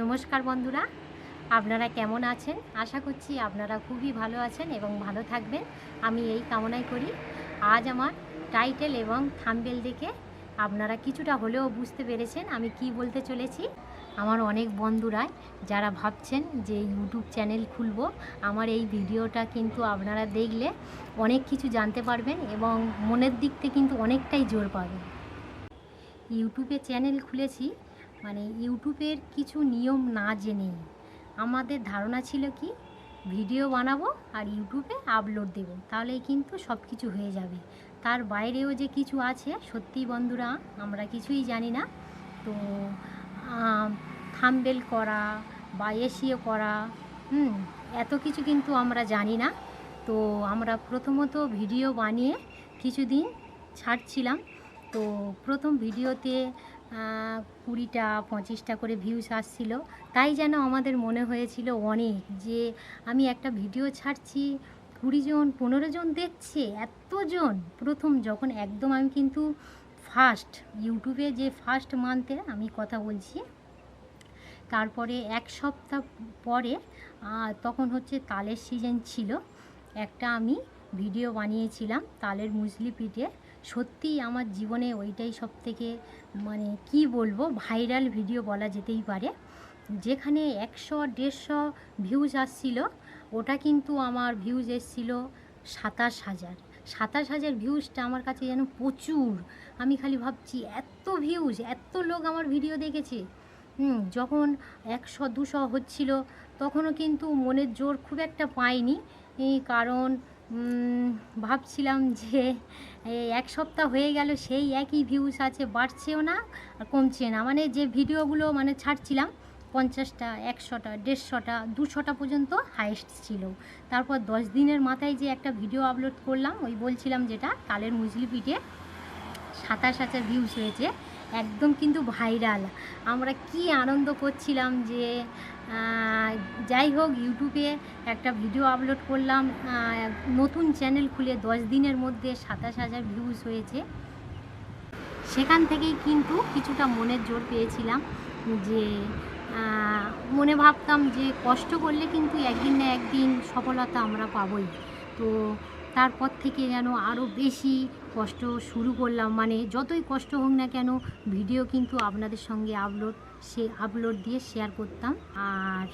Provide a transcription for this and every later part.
নমস্কার বন্ধুরা। আপনারা কেমন আছেন? আশা করছি আপনারা খুবই ভালো আছেন এবং ভালো থাকবেন। আমি এই কামনাই করি। আজ আমার টাইটেল এবং থাম্বেল দেখে আপনারা কিছুটা হলেও বুঝতে পেরেছেন আমি কি বলতে চলেছি। আমার অনেক বন্ধুরাই যারা ভাবছেন যে ইউটিউব চ্যানেল খুলব, আমার এই ভিডিওটা কিন্তু আপনারা দেখলে অনেক কিছু জানতে পারবেন এবং মনের দিক থেকে কিন্তু অনেকটাই জোর পাবেন। ইউটিউবে চ্যানেল খুলেছি মানে ইউটিউবের কিছু নিয়ম না জেনেই। আমাদের ধারণা ছিল কি, ভিডিও বানাবো আর ইউটিউবে আপলোড দেবো, তাহলেই কিন্তু সব কিছু হয়ে যাবে। তার বাইরেও যে কিছু আছে সত্যি বন্ধুরা, আমরা কিছুই জানি না। তো থামবেল করা বা এসিও করা, হুম, এত কিছু কিন্তু আমরা জানি না। তো, আমরা প্রথমত ভিডিও বানিয়ে কিছুদিন ছাড়ছিলাম। তো, প্রথম ভিডিওতে কুড়িটা, পঁচিশটা করে ভিউস আসছিল। তাই যেন আমাদের মনে হয়েছিল অনেক যে আমি একটা ভিডিও ছাড়ছি, কুড়ি জন, পনেরো জন দেখছে এতজন প্রথম যখন একদম আমি কিন্তু ফার্স্ট ইউটিউবে যে ফার্স্ট মান্থে আমি কথা বলছি, তারপরে এক সপ্তাহ পরে তখন হচ্ছে তালের সিজন ছিল। একটা আমি ভিডিও বানিয়েছিলাম তালের মুসলি পিঠে। সত্যিই আমার জীবনে ওইটাই সব থেকে মানে কি বলব ভাইরাল ভিডিও বলা যেতেই পারে। যেখানে একশো দেড়শো ভিউজ আসছিল, ওটা কিন্তু আমার ভিউজ এসছিল সাতাশ হাজার। সাতাশ হাজার ভিউজটা আমার কাছে যেন প্রচুর। আমি খালি ভাবছি, এত ভিউজ এত লোক আমার ভিডিও দেখেছে। হুম, যখন একশো, দুশো হচ্ছিল, তখনও কিন্তু মনের জোর খুব একটা পাইনি। কারণ ভাবছিলাম যে এক সপ্তাহ হয়ে গেল, সেই একই ভিউস আছে, বাড়ছেও না আর কমছে না। মানে যে ভিডিওগুলো মানে ছাড়ছিলাম, পঞ্চাশটা, একশোটা, দেড়শোটা, দুশোটা পর্যন্ত হাইয়েস্ট ছিল। তারপর দশ দিনের মাথায় যে একটা ভিডিও আপলোড করলাম, ওই বলছিলাম যেটা তালের মুজলি পিঠে সাতাশ হাজার ভিউস হয়েছে, একদম কিন্তু ভাইরাল আমরা কি আনন্দ করছিলাম যে যাই হোক, ইউটিউবে একটা ভিডিও আপলোড করলাম। নতুন চ্যানেল খুলে দশ দিনের মধ্যে সাতাশ হাজার ভিউজ হয়েছে। সেখান থেকেই কিন্তু কিছুটা মনের জোর পেয়েছিলাম যে মনে ভাবতাম যে কষ্ট করলে কিন্তু একদিন না একদিন সফলতা আমরা পাবই। তো তারপর থেকে যেন আরও বেশি কষ্ট শুরু করলাম। মানে যতই কষ্ট হোক না কেন ভিডিও কিন্তু আপনাদের সঙ্গে আপলোড সে আপলোড দিয়ে শেয়ার করতাম। আর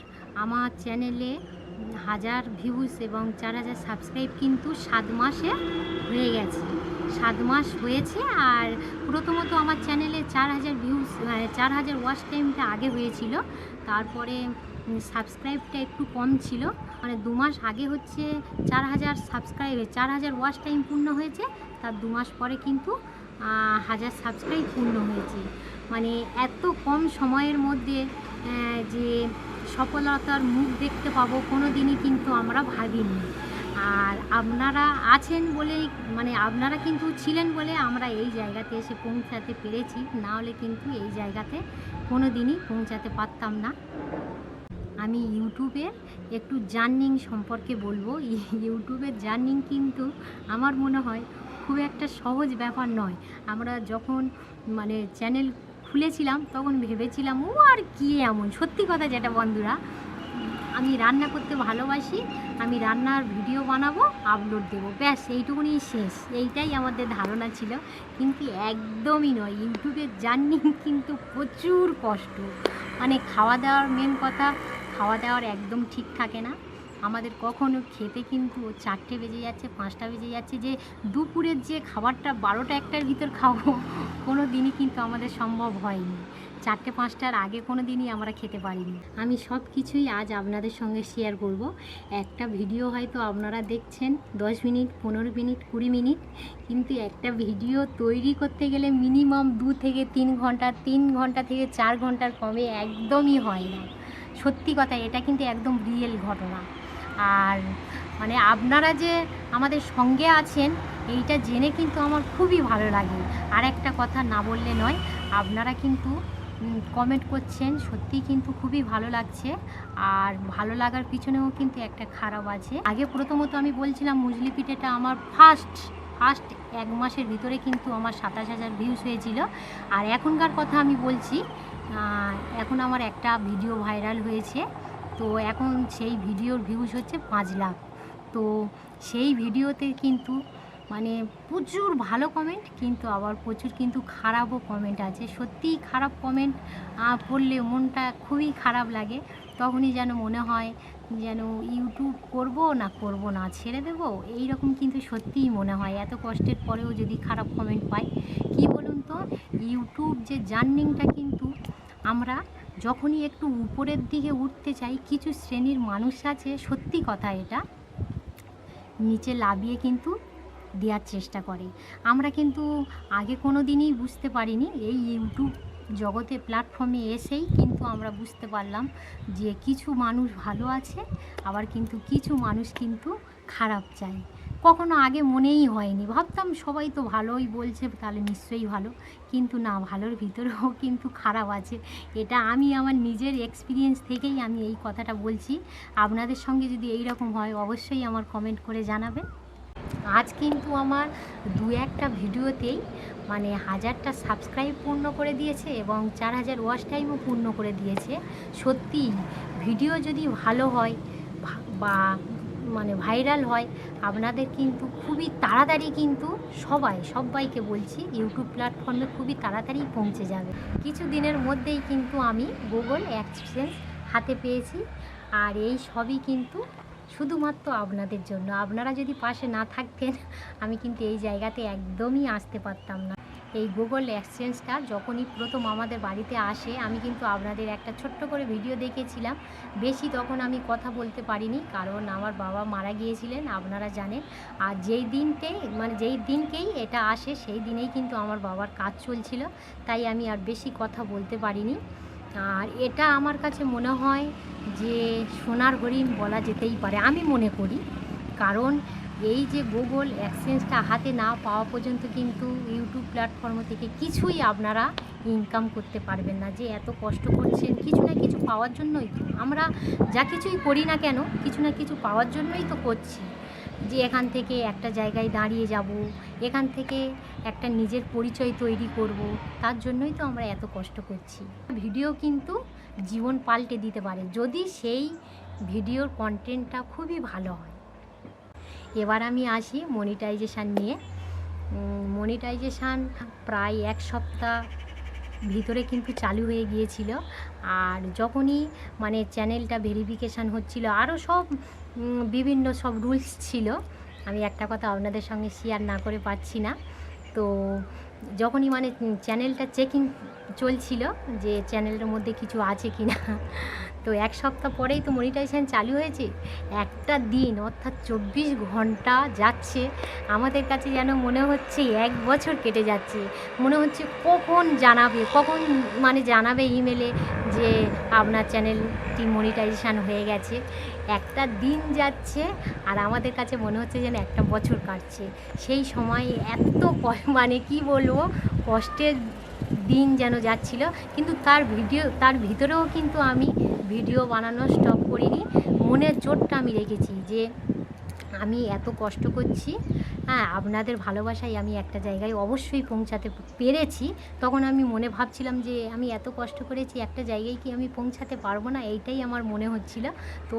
আমার চ্যানেলে হাজার ভিউজ এবং চার হাজার সাবস্ক্রাইব কিন্তু সাত মাসে হয়ে গেছে। সাত মাস হয়েছে আর প্রথমত আমার চ্যানেলে চার হাজার ভিউজ চার হাজার ওয়াচ টাইমটা আগে হয়েছিল। তারপরে সাবস্ক্রাইবটা একটু কম ছিল। মানে দু মাস আগে হচ্ছে চার হাজার সাবস্ক্রাইব চার হাজার ওয়াচ টাইম পূর্ণ হয়েছে। তার দু মাস পরে কিন্তু হাজার সাবস্ক্রাইব পূর্ণ হয়েছে। মানে এত কম সময়ের মধ্যে যে সফলতার মুখ দেখতে পাবো কোনো দিনই কিন্তু আমরা ভাবিনি। আর আপনারা আছেন বলেই মানে আপনারা কিন্তু ছিলেন বলে আমরা এই জায়গাতে এসে পৌঁছাতে পেরেছি। না হলে কিন্তু এই জায়গাতে কোনো দিনই পৌঁছাতে পারতাম না। আমি ইউটিউবের একটু জার্নিং সম্পর্কে বলব। ইউটিউবের জার্নিং কিন্তু আমার মনে হয় খুব একটা সহজ ব্যাপার নয়। আমরা যখন মানে চ্যানেল খুলেছিলাম, তখন ভেবেছিলাম, ও আর কি এমন? সত্যি কথা যেটা বন্ধুরা, আমি রান্না করতে ভালোবাসি, আমি রান্নার ভিডিও বানাবো, আপলোড দেবো, ব্যাস, এইটুকুনি শেষ, এইটাই আমাদের ধারণা ছিল, কিন্তু একদমই নয় ইউটিউবের জার্নি কিন্তু প্রচুর কষ্ট মানে খাওয়া দাওয়ার মেন কথা, খাওয়া দাওয়ার একদম ঠিক থাকে না। আমাদের কখনো খেতে কিন্তু চারটে বেজে যাচ্ছে, পাঁচটা বেজে যাচ্ছে যে দুপুরের যে খাবারটা বারোটা একটার ভিতর খাব কোনো দিনই কিন্তু আমাদের সম্ভব হয়নি। চারটে পাঁচটার আগে কোনো দিনই আমরা খেতে পারিনি। আমি সব কিছুই আজ আপনাদের সঙ্গে শেয়ার করব। একটা ভিডিও হয়তো আপনারা দেখছেন, দশ মিনিট, পনেরো মিনিট, কুড়ি মিনিট, কিন্তু একটা ভিডিও তৈরি করতে গেলে মিনিমাম দু থেকে তিন ঘণ্টা তিন ঘণ্টা থেকে চার ঘণ্টার কমে একদমই হয় না। সত্যি কথা, এটা কিন্তু একদম রিয়েল ঘটনা। আর মানে আপনারা যে আমাদের সঙ্গে আছেন, এইটা জেনে কিন্তু আমার খুবই ভালো লাগে। আর একটা কথা না বললে নয়, আপনারা কিন্তু কমেন্ট করছেন, সত্যিই কিন্তু খুবই ভালো লাগছে। আর ভালো লাগার পিছনেও কিন্তু একটা খারাপ আছে। আগে প্রথমত আমি বলছিলাম, মুজলি পিঠেটা আমার ফার্স্ট ফার্স্ট এক মাসের ভিতরে কিন্তু আমার সাতাশ হাজার ভিউজ হয়েছিল। আর এখনকার কথা আমি বলছি এখন আমার একটা ভিডিও ভাইরাল হয়েছে। তো এখন সেই ভিডিওর ভিউজ হচ্ছে পাঁচ লাখ। তো সেই ভিডিওতে কিন্তু মানে প্রচুর ভালো কমেন্ট কিন্তু আবার প্রচুর কিন্তু খারাপও কমেন্ট আছে। সত্যিই খারাপ কমেন্ট পড়লে মনটা খুবই খারাপ লাগে। তখনই যেন মনে হয় যেন ইউটিউব করব না করব না, ছেড়ে দেব? এই রকম কিন্তু সত্যিই মনে হয়। এত কষ্টের পরেও যদি খারাপ কমেন্ট পাই, কি বলুন তো? ইউটিউব যে জার্নিংটা কিন্তু আমরা যখনই একটু উপরের দিকে উঠতে চাই, কিছু শ্রেণির মানুষ আছে, সত্যি কথা এটা, নিচে লাভিয়ে কিন্তু দেওয়ার চেষ্টা করে। আমরা কিন্তু আগে কোনো দিনই বুঝতে পারিনি, এই ইউটিউব জগতে প্ল্যাটফর্মে এসেই কিন্তু আমরা বুঝতে পারলাম যে কিছু মানুষ ভালো আছে, আবার কিন্তু কিছু মানুষ কিন্তু খারাপ চায়। কখনো আগে মনেই হয়নি। ভাবতাম সবাই তো ভালোই বলছে, তাহলে নিশ্চয়ই ভালো। কিন্তু না, ভালোর ভিতরেও কিন্তু খারাপ আছে। এটা আমি আমার নিজের এক্সপিরিয়েন্স থেকেই আমি এই কথাটা বলছি। আপনাদের সঙ্গে যদি এই রকম হয়, অবশ্যই আমার কমেন্ট করে জানাবেন। আজ কিন্তু আমার দু একটা ভিডিওতেই মানে হাজারটা সাবস্ক্রাইব পূর্ণ করে দিয়েছে এবং চার হাজার ওয়াচ টাইমও পূর্ণ করে দিয়েছে। সত্যি ভিডিও যদি ভালো হয়, বা মানে ভাইরাল হয়। আপনাদের কিন্তু খুবই তাড়াতাড়ি কিন্তু সবাই, সবাইকে বলছি, ইউটিউব প্ল্যাটফর্মে খুবই তাড়াতাড়ি পৌঁছে যাবে। কিছু দিনের মধ্যেই কিন্তু আমি গুগল অ্যাক্সেস হাতে পেয়েছি। আর এই সবই কিন্তু শুধুমাত্র আপনাদের জন্য। আপনারা যদি পাশে না থাকতেন, আমি কিন্তু এই জায়গাতে একদমই আসতে পারতাম না। এই গুগল এক্সচেঞ্জটা যখনই প্রথম আমাদের বাড়িতে আসে, আমি কিন্তু আপনাদের একটা ছোট্ট করে ভিডিও দেখেছিলাম। বেশি তখন আমি কথা বলতে পারিনি, কারণ আমার বাবা মারা গিয়েছিলেন, আপনারা জানেন। আর যেই দিনকে মানে যেই দিনকেই এটা আসে, সেই দিনেই কিন্তু আমার বাবার কাজ চলছিল, তাই আমি আর বেশি কথা বলতে পারিনি। আর এটা আমার কাছে মনে হয় যে সোনার হরিণ বলা যেতেই পারে, আমি মনে করি। কারণ এই যে গুগল এক্সচেঞ্জটা হাতে না পাওয়া পর্যন্ত কিন্তু ইউটিউব প্ল্যাটফর্ম থেকে কিছুই আপনারা ইনকাম করতে পারবেন না। যে এত কষ্ট করছেন, কিছু না কিছু পাওয়ার জন্যই তো। আমরা যা কিছুই করি না কেন, কিছু না কিছু পাওয়ার জন্যই তো করছি। যে এখান থেকে একটা জায়গায় দাঁড়িয়ে যাব, এখান থেকে একটা নিজের পরিচয় তৈরি করব, তার জন্যই তো আমরা এত কষ্ট করছি। ভিডিও কিন্তু জীবন পাল্টে দিতে পারে। যদি সেই ভিডিওর কন্টেন্টটা খুবই ভালো হয়। এবার আমি আসি মনিটাইজেশান নিয়ে। মনিটাইজেশান প্রায় এক সপ্তাহ ভিতরে কিন্তু চালু হয়ে গিয়েছিল। আর যখনই মানে চ্যানেলটা ভেরিফিকেশান হচ্ছিল আরও সব বিভিন্ন সব রুলস ছিল। আমি একটা কথা আপনাদের সঙ্গে শেয়ার না করে পাচ্ছি না। তো যখনই মানে চ্যানেলটা চেকিং চলছিল যে চ্যানেলের মধ্যে কিছু আছে কি না। তো এক সপ্তাহ পরেই তো মনিটাইজেশন চালু হয়েছে। একটা দিন, অর্থাৎ চব্বিশ ঘণ্টা যাচ্ছে। আমাদের কাছে যেন মনে হচ্ছে এক বছর কেটে যাচ্ছে। মনে হচ্ছে কখন জানাবে, কখন মানে জানাবে ইমেলে যে আপনার চ্যানেলটি মনিটাইজেশান হয়ে গেছে। একটা দিন যাচ্ছে আর আমাদের কাছে মনে হচ্ছে যেন একটা বছর কাটছে। সেই সময় এত মানে কি বলব, কষ্টের দিন যেন যাচ্ছিল, কিন্তু তার ভিডিও, তার ভিতরেও কিন্তু আমি ভিডিও বানানো স্টপ করিনি। মনের জোরটা আমি রেখেছি যে আমি এত কষ্ট করছি হ্যাঁ আপনাদের ভালোবাসায় আমি একটা জায়গায় অবশ্যই পৌঁছাতে পেরেছি। তখন আমি মনে ভাবছিলাম যে আমি এত কষ্ট করেছি, একটা জায়গায় কি আমি পৌঁছাতে পারব না? এইটাই আমার মনে হচ্ছিল। তো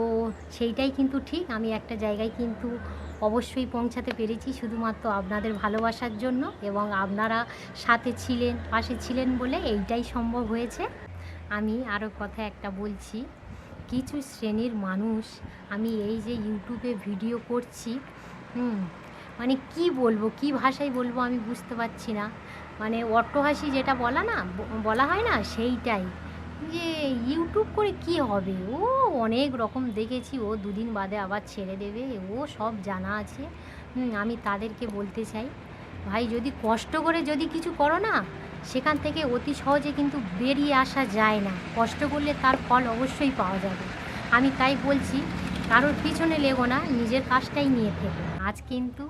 সেইটাই কিন্তু ঠিক, আমি একটা জায়গায় কিন্তু অবশ্যই পৌঁছাতে পেরেছি শুধুমাত্র আপনাদের ভালোবাসার জন্য এবং আপনারা সাথে ছিলেন, পাশে ছিলেন বলে এইটাই সম্ভব হয়েছে। আমি আরও কথা একটা বলছি, কিছু শ্রেণির মানুষ, আমি এই যে ইউটিউবে ভিডিও করছি, হুম মানে কি বলব, কি ভাষায় বলব আমি বুঝতে পারছি না। মানে অট্টহাসি যেটা বলা না, বলা হয় না সেইটাই। যে ইউটিউব করে কি হবে? ও অনেক রকম দেখেছি। ও দুদিন বাদে আবার ছেড়ে দেবে। ও সব জানা আছে। আমি তাদেরকে বলতে চাই, ভাই যদি কষ্ট করে যদি কিছু করো না, সেখান থেকে অতি সহজে কিন্তু বেরিয়ে আসা যায় না। কষ্ট করলে তার ফল অবশ্যই পাওয়া যাবে। আমি তাই বলছি, কারোর পিছনে লেগো না, নিজের কাজটাই নিয়ে থেকো। আজ কিন্তু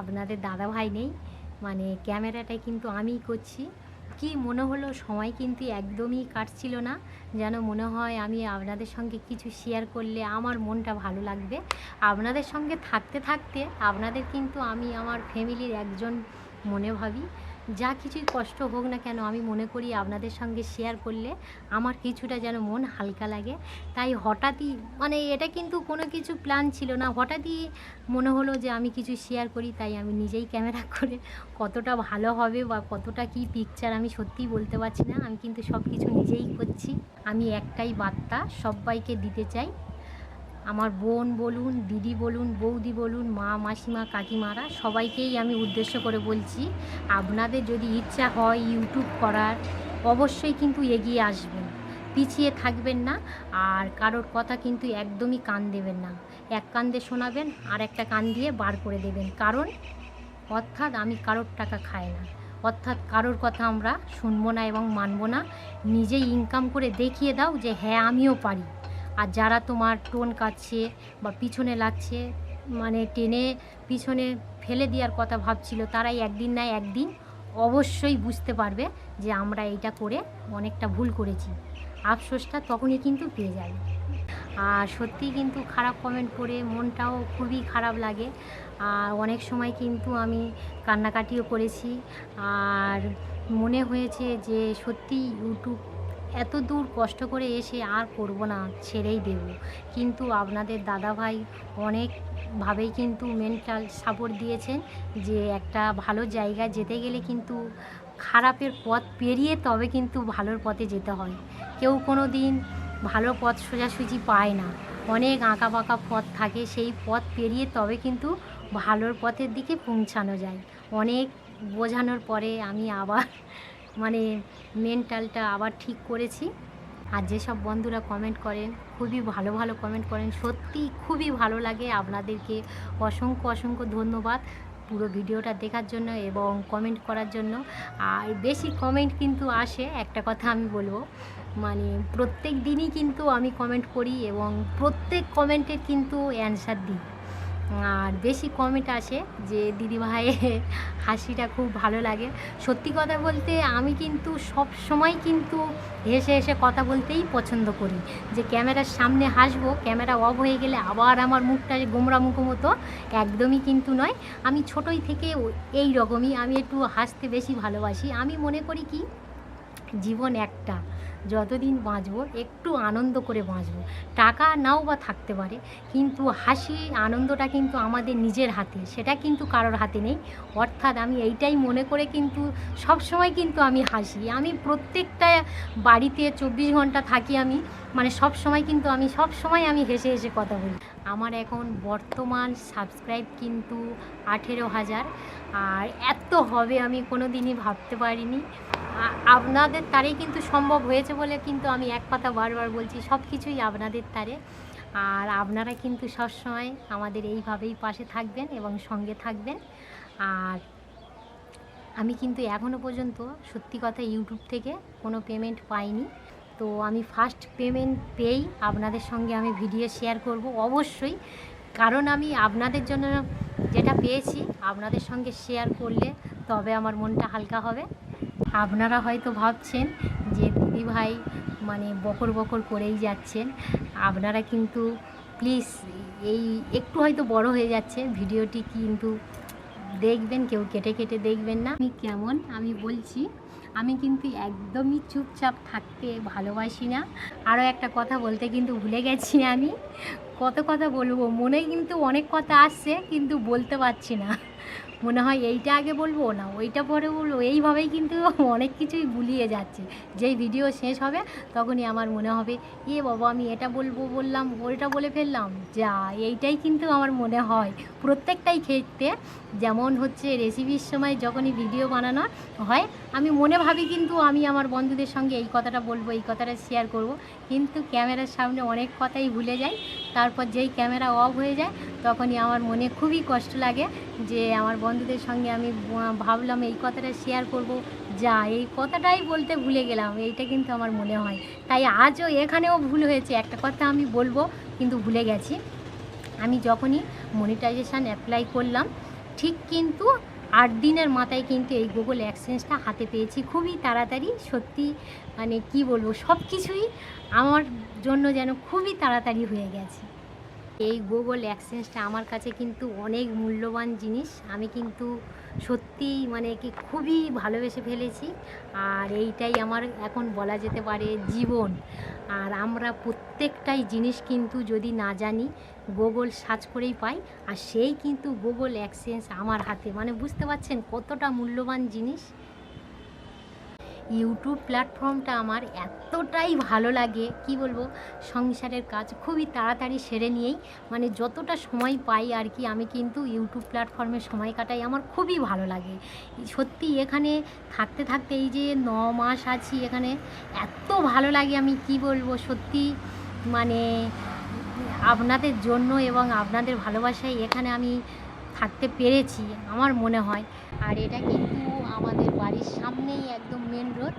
আপনাদের দাদা ভাই নেই। মানে ক্যামেরাটাই কিন্তু আমিই করছি। কি মনে হলো, সময় কিন্তু একদমই কাটছিল না। যেন মনে হয় আমি আপনাদের সঙ্গে কিছু শেয়ার করলে আমার মনটা ভালো লাগবে। আপনাদের সঙ্গে থাকতে থাকতে আপনাদের কিন্তু আমি, আমার ফ্যামিলির একজন মনে ভাবি। যা কিছুই কষ্ট হোক না কেন আমি মনে করি আপনাদের সঙ্গে শেয়ার করলে আমার কিছুটা যেন মন হালকা লাগে। তাই হঠাৎই মানে এটা কিন্তু কোনো কিছু প্ল্যান ছিল না। হঠাৎই মনে হলো যে আমি কিছু শেয়ার করি, তাই আমি নিজেই ক্যামেরা করে কতটা ভালো হবে বা কতটা কি পিকচার আমি সত্যিই বলতে পারছি না। আমি কিন্তু সব কিছু নিজেই করছি। আমি একটাই বার্তা সবাইকে দিতে চাই। আমার বোন বলুন, দিদি বলুন, বৌদি বলুন, মা, মাসিমা, কাকিমারা সবাইকেই আমি উদ্দেশ্য করে বলছি, আপনাদের যদি ইচ্ছা হয় ইউটিউব করার, অবশ্যই কিন্তু এগিয়ে আসবেন। পিছিয়ে থাকবেন না, আর কারোর কথা কিন্তু একদমই কান দেবেন না। এক কান দিয়ে শোনাবেন, আর একটা কান দিয়ে বার করে দেবেন। কারণ, অর্থাৎ আমি কারোর টাকা খাই না। অর্থাৎ কারোর কথা আমরা শুনব না এবং মানবো না। নিজেই ইনকাম করে দেখিয়ে দাও যে হ্যাঁ আমিও পারি। আর যারা তোমার টোন কাটছে বা পিছনে লাগছে মানে টেনে পিছনে ফেলে দেওয়ার কথা ভাবছিল, তারাই একদিন না একদিন অবশ্যই বুঝতে পারবে যে আমরা এইটা করে অনেকটা ভুল করেছি। আফসোসটা তখনই কিন্তু পেয়ে যাবে। আর সত্যিই কিন্তু খারাপ কমেন্ট করে মনটাও খুবই খারাপ লাগে। আর অনেক সময় কিন্তু আমি কান্নাকাটিও করেছি। আর মনে হয়েছে যে সত্যি ইউটিউব এত দূর কষ্ট করে এসে আর করব না, ছেড়েই দেব। কিন্তু আপনাদের দাদাভাই অনেকভাবেই কিন্তু মেন্টাল সাপোর্ট দিয়েছেন যে একটা ভালো জায়গায় যেতে গেলে কিন্তু খারাপের পথ পেরিয়ে তবে কিন্তু ভালোর পথে যেতে হয়। কেউ কোনো দিন ভালো পথ সোজাসুজি পায় না। অনেক আঁকা বাঁকা পথ থাকে, সেই পথ পেরিয়ে তবে কিন্তু ভালোর পথের দিকে পৌঁছানো যায়। অনেক বোঝানোর পরে আমি আবার মানে মেন্টালটা আবার ঠিক করেছি। আর যেসব বন্ধুরা কমেন্ট করেন, খুবই ভালো ভালো কমেন্ট করেন, সত্যি খুবই ভালো লাগে। আপনাদেরকে অসংখ্য অসংখ্য ধন্যবাদ পুরো ভিডিওটা দেখার জন্য এবং কমেন্ট করার জন্য। আর বেশি কমেন্ট কিন্তু আসে, একটা কথা আমি বলব মানে প্রত্যেক দিনই কিন্তু আমি কমেন্ট করি এবং প্রত্যেক কমেন্টের কিন্তু অ্যান্সার দিই। আর বেশি কমেন্ট আসে যে দিদিভাইয়ের হাসিটা খুব ভালো লাগে। সত্যি কথা বলতে আমি কিন্তু সব সময় কিন্তু হেসে হেসে কথা বলতেই পছন্দ করি। যে ক্যামেরার সামনে হাসবো, ক্যামেরা অফ হয়ে গেলে আবার আমার মুখটা গোমরা মুখো মতো একদমই কিন্তু নয়। আমি ছোটোই থেকে এই রকমই আমি একটু হাসতে বেশি ভালোবাসি। আমি মনে করি কি, জীবন একটা। যতদিন বাঁচবো, একটু আনন্দ করে বাঁচবো। টাকা নাও বা থাকতে পারে, কিন্তু হাসি, আনন্দটা কিন্তু আমাদের নিজের হাতে, সেটা কিন্তু কারোর হাতে নেই। অর্থাৎ আমি এইটাই মনে করে কিন্তু সব সময় কিন্তু আমি হাসি। আমি প্রত্যেকটা বাড়িতে চব্বিশ ঘণ্টা থাকি আমি মানে সব সময় কিন্তু আমি সব সময় আমি হেসে হেসে কথা বলি। আমার এখন বর্তমান সাবস্ক্রাইব কিন্তু আঠেরো হাজার। আর এত হবে আমি কোনো দিনই ভাবতে পারিনি। আপনাদের তারেই কিন্তু সম্ভব হয়েছে বলে কিন্তু আমি এক কথা বারবার বলছি সব কিছুই আপনাদের তারে। আর আপনারা কিন্তু সবসময় আমাদের এইভাবেই পাশে থাকবেন এবং সঙ্গে থাকবেন। আর আমি কিন্তু এখনও পর্যন্ত সত্যি কথা ইউটিউব থেকে কোনো পেমেন্ট পাইনি। তো আমি ফার্স্ট পেমেন্ট পেয়েই আপনাদের সঙ্গে আমি ভিডিও শেয়ার করব অবশ্যই। কারণ আমি আপনাদের জন্য যেটা পেয়েছি, আপনাদের সঙ্গে শেয়ার করলে তবে আমার মনটা হালকা হবে। আপনারা হয়তো ভাবছেন যে দিদি ভাই মানে বকর বকর করেই যাচ্ছেন। আপনারা কিন্তু প্লিজ এই একটু হয়তো বড় হয়ে যাচ্ছে, ভিডিওটি কিন্তু দেখবেন, কেউ কেটে কেটে দেখবেন না। আমি কেমন? আমি বলছি, আমি কিন্তু একদমই চুপচাপ থাকতে ভালোবাসি না। আরও একটা কথা বলতে কিন্তু ভুলে গেছি আমি। কত কথা বলব? মনে কিন্তু অনেক কথা আসছে, কিন্তু বলতে পারছি না। মনে হয় এইটা আগে বলব? না, ওইটা পরে বলব? এইভাবেই কিন্তু অনেক কিছুই গুলিয়ে যাচ্ছে। যেই ভিডিও শেষ হবে, তখনই আমার মনে হবে, এ বাবা, আমি এটা বলব, বললাম, ওইটা বলে ফেললাম। যা, এইটাই কিন্তু আমার মনে হয়। প্রত্যেকটাই ক্ষেত্রে যেমন হচ্ছে রেসিপির সময় যখনই ভিডিও বানানো হয়, আমি মনে ভাবি কিন্তু আমি আমার বন্ধুদের সঙ্গে এই কথাটা বলব, এই কথাটা শেয়ার করব। কিন্তু ক্যামেরার সামনে অনেক কথাই ভুলে যাই। তারপর যেই ক্যামেরা অফ হয়ে যায়, তখনই আমার মনে খুবই কষ্ট লাগে যে আমার বন্ধুদের সঙ্গে আমি ভাবলাম এই কথাটা শেয়ার করব। যা, এই কথাটাই বলতে ভুলে গেলাম, এইটা কিন্তু আমার মনে হয়। তাই আজও এখানেও ভুল হয়েছে, একটা কথা আমি বলব, কিন্তু ভুলে গেছি। আমি যখনই মনিটাইজেশান অ্যাপ্লাই করলাম, ঠিক কিন্তু আট দিনের মাথায় কিন্তু এই গুগল অ্যাক্সেন্সটা হাতে পেয়েছি। খুবই তাড়াতাড়ি, সত্যি মানে কি বলব সব কিছুই আমার জন্য যেন খুবই তাড়াতাড়ি হয়ে গেছে। এই গুগল অ্যাক্সেন্সটা আমার কাছে কিন্তু অনেক মূল্যবান জিনিস। আমি কিন্তু সত্যিই মানে কি খুবই ভালোবেসে ফেলেছি। আর এইটাই আমার এখন বলা যেতে পারে জীবন। আর আমরা প্রত্যেকটাই জিনিস কিন্তু যদি না জানি গুগল সার্চ করেই পাই, আর সেই কিন্তু গুগল অ্যাক্সেন্স আমার হাতে। মানে বুঝতে পারছেন কতটা মূল্যবান জিনিস? ইউটিউব প্ল্যাটফর্মটা আমার এতটাই ভালো লাগে, কি বলব? সংসারের কাজ খুবই তাড়াতাড়ি সেরে নিয়েই মানে যতটা সময় পাই আর কি, আমি কিন্তু ইউটিউব প্ল্যাটফর্মে সময় কাটাই, আমার খুবই ভালো লাগে। সত্যি এখানে থাকতে থাকতে এই যে ন মাস আছি এখানে, এত ভালো লাগে আমি, কি বলব? সত্যি মানে আপনাদের জন্য এবং আপনাদের ভালোবাসায় এখানে আমি থাকতে পেরেছি, আমার মনে হয়। আর এটা কিন্তু আমাদের বাড়ির সামনেই একদম মেন রোড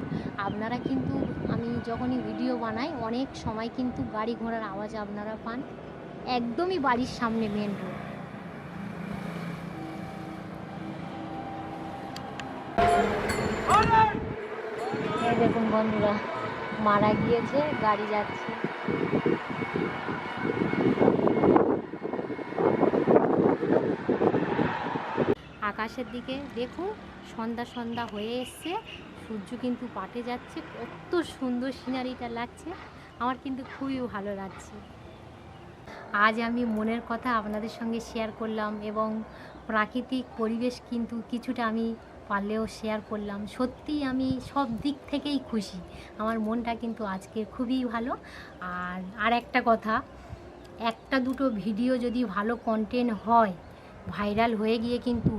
আপনারা কিন্তু, আমি যখনই ভিডিও বানাই, অনেক সময় কিন্তু গাড়ি ঘোড়ার আওয়াজ আপনারা পান। একদমই বাড়ির সামনে মেন রোড দেখুন বন্ধুরা, মারা গিয়েছে, গাড়ি যাচ্ছে। আকাশের দিকে। দেখুন সন্ধ্যা সন্ধ্যা হয়ে এসছে। সূর্য কিন্তু পাটে যাচ্ছে। কত সুন্দর সিনারিটা লাগছে। আমার কিন্তু খুবই ভালো লাগছে। আজ আমি মনের কথা আপনাদের সঙ্গে শেয়ার করলাম এবং প্রাকৃতিক পরিবেশ কিন্তু কিছুটা আমি পারলেও শেয়ার করলাম। সত্যিই আমি সব দিক থেকেই খুশি। আমার মনটা কিন্তু আজকে খুবই ভালো। আর আর একটা কথা, একটা দুটো ভিডিও যদি ভালো কন্টেন্ট হয় ভাইরাল হয়ে গিয়ে কিন্তু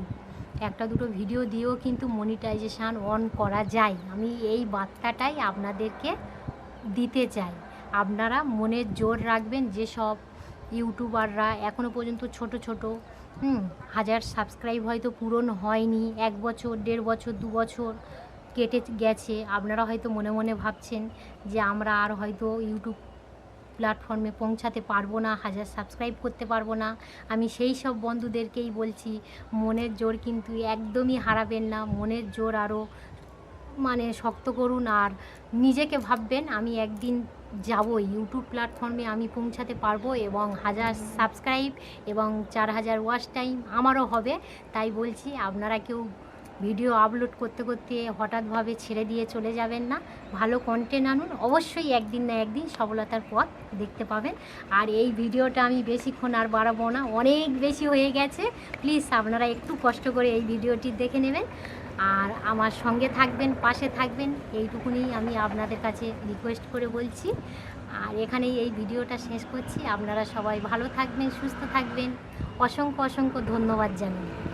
একটা দুটো ভিডিও দিয়েও কিন্তু মনিটাইজেশান অন করা যায়। আমি এই বার্তাটাই আপনাদেরকে দিতে চাই। আপনারা মনের জোর রাখবেন যেসব ইউটিউবাররা এখনও পর্যন্ত ছোট ছোট, হুম, হাজার সাবস্ক্রাইব হয়তো পূরণ হয়নি, এক বছর, দেড় বছর, দু বছর কেটে গেছে। আপনারা হয়তো মনে মনে ভাবছেন যে আমরা আর হয়তো ইউটিউব প্ল্যাটফর্মে পৌঁছাতে পারব না, হাজার সাবস্ক্রাইব করতে পারব না। আমি সেই সব বন্ধুদেরকেই বলছি, মনের জোর কিন্তু একদমই হারাবেন না, মনের জোর আরও মানে শক্ত করুন। আর নিজেকে ভাববেন, আমি একদিন যাব ইউটিউব প্ল্যাটফর্মে আমি পৌঁছাতে পারব এবং হাজার সাবস্ক্রাইব এবং চার হাজার ওয়াচ টাইম আমারও হবে। তাই বলছি, আপনারা কেউ ভিডিও আপলোড করতে করতে হঠাৎভাবে ছেড়ে দিয়ে চলে যাবেন না। ভালো কন্টেন্ট আনুন, অবশ্যই একদিন না একদিন সফলতার পথ দেখতে পাবেন। আর এই ভিডিওটা আমি বেশিক্ষণ আর বাড়াবো না, অনেক বেশি হয়ে গেছে। প্লিজ আপনারা একটু কষ্ট করে এই ভিডিওটি দেখে নেবেন। আর আমার সঙ্গে থাকবেন, পাশে থাকবেন এইটুকুনি আমি আপনাদের কাছে রিকোয়েস্ট করে বলছি। আর এখানেই এই ভিডিওটা শেষ করছি। আপনারা সবাই ভালো থাকবেন, সুস্থ থাকবেন। অসংখ্য অসংখ্য ধন্যবাদ জানাই।